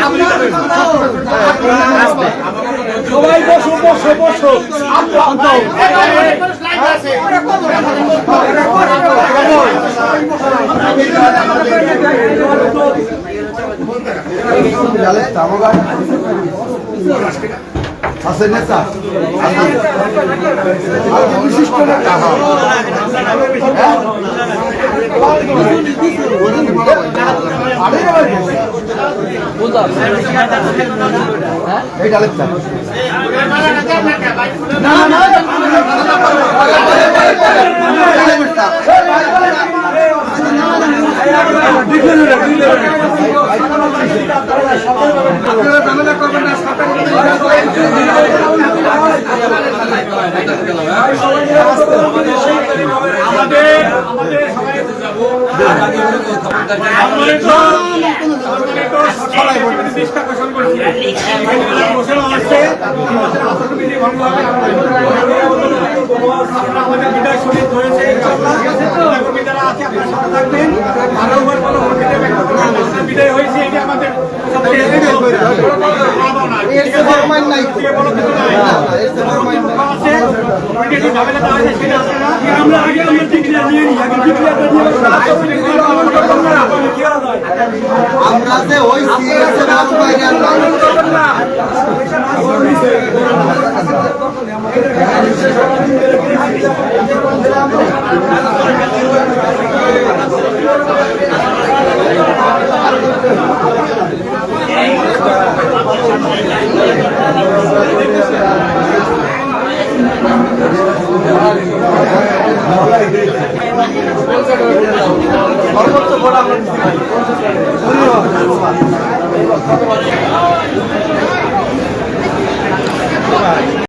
সবাই আছে নেতা বিশিষ্ট নেতা এই ডালের আমাদের বিদায় হয়েছে ভালো বিদায় হয়েছে আমাদের আমরা আগে আমরা নিয়ে নিই আগে টিকিটা নিয়ে আমরা যে ওই সিএসএ বাবু বাইরে আনলাম সর্বোচ্চ